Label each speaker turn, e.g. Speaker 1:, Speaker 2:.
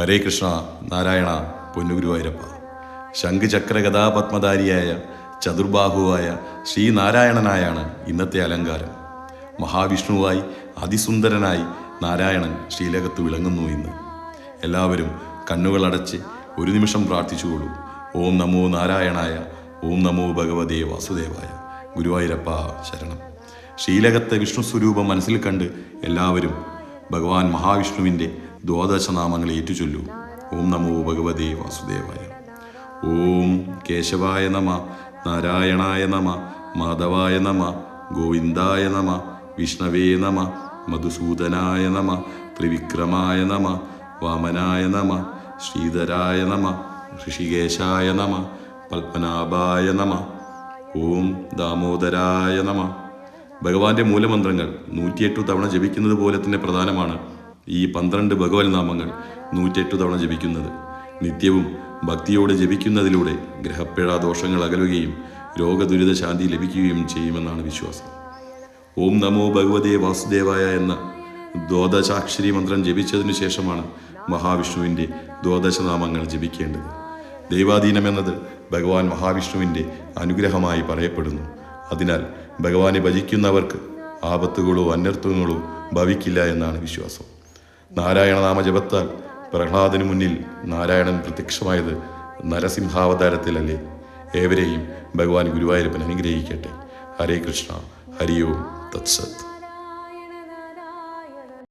Speaker 1: ഹരേ കൃഷ്ണ നാരായണ പൊന്നുഗുരുവായൂരപ്പ. ശംഖുചക്ര കഥാപത്മധാരിയായ ചതുർബാഹുവായ ശ്രീനാരായണനായാണ് ഇന്നത്തെ അലങ്കാരം. മഹാവിഷ്ണുവായി അതിസുന്ദരനായി നാരായണൻ ശ്രീലകത്ത് വിളങ്ങുന്നു ഇന്ന്. എല്ലാവരും കണ്ണുകളടച്ച് ഒരു നിമിഷം പ്രാർത്ഥിച്ചുകൊള്ളൂ. ഓം നമോ നാരായണായ ഓം നമോ ഭഗവതേ വാസുദേവായ ഗുരുവായൂരപ്പ ശരണം. ശ്രീലകത്തെ വിഷ്ണു സ്വരൂപം മനസ്സിൽ കണ്ട് എല്ലാവരും ഭഗവാൻ മഹാവിഷ്ണുവിന്റെ ദ്വാദശ നാമങ്ങൾ ഏറ്റുചൊല്ലൂ ഓം നമോ ഭഗവതേ വാസുദേവായ. ഓം കേശവായ നമ നാരായണായ നമ മാധവായ നമ ഗോവിന്ദായ നമ വിഷ്ണവേ നമ മധുസൂദനായ നമ ത്രിവിക്രമായ നമ വാമനായ നമ ശ്രീധരായ നമ ഋഷികേശായ നമ പത്മനാഭായ നമ ഓം ദാമോദരായ നമ. ഭഗവാന്റെ മൂലമന്ത്രങ്ങൾ നൂറ്റിയെട്ടു തവണ ജപിക്കുന്നത് പോലെ തന്നെ പ്രധാനമാണ്. ഈ പന്ത്രണ്ട് ഭഗവത് നാമങ്ങൾ നൂറ്റെട്ട് തവണ ജപിക്കുന്നത്. നിത്യവും ഭക്തിയോടെ ജപിക്കുന്നതിലൂടെ ഗ്രഹപ്പിഴ ദോഷങ്ങൾ അകലുകയും രോഗദുരിത ശാന്തി ലഭിക്കുകയും ചെയ്യുമെന്നാണ് വിശ്വാസം. ഓം നമോ ഭഗവതേ വാസുദേവായ എന്ന ദ്വാദശാക്ഷരി മന്ത്രം ജപിച്ചതിനു ശേഷമാണ് മഹാവിഷ്ണുവിന്റെ ദ്വാദശനാമങ്ങൾ ജപിക്കേണ്ടത്. ദൈവാധീനം എന്നത് ഭഗവാൻ മഹാവിഷ്ണുവിന്റെ അനുഗ്രഹമായി പറയപ്പെടുന്നു. അതിനാൽ ഭഗവാനെ ഭജിക്കുന്നവർക്ക് ആപത്തുകളോ അനർത്ഥങ്ങളോ ഭവിക്കില്ല എന്നാണ് വിശ്വാസം. നാരായണനാമ ജപത്താൽ പ്രഹ്ലാദന് മുന്നിൽ നാരായണൻ പ്രത്യക്ഷമായത് നരസിംഹാവതാരത്തിലല്ലേ? ഏവരെയും ഭഗവാൻ ഗുരുവായൂരപ്പൻ അനുഗ്രഹിക്കട്ടെ. ഹരേ കൃഷ്ണ. ഹരിയോം. തത്സത്.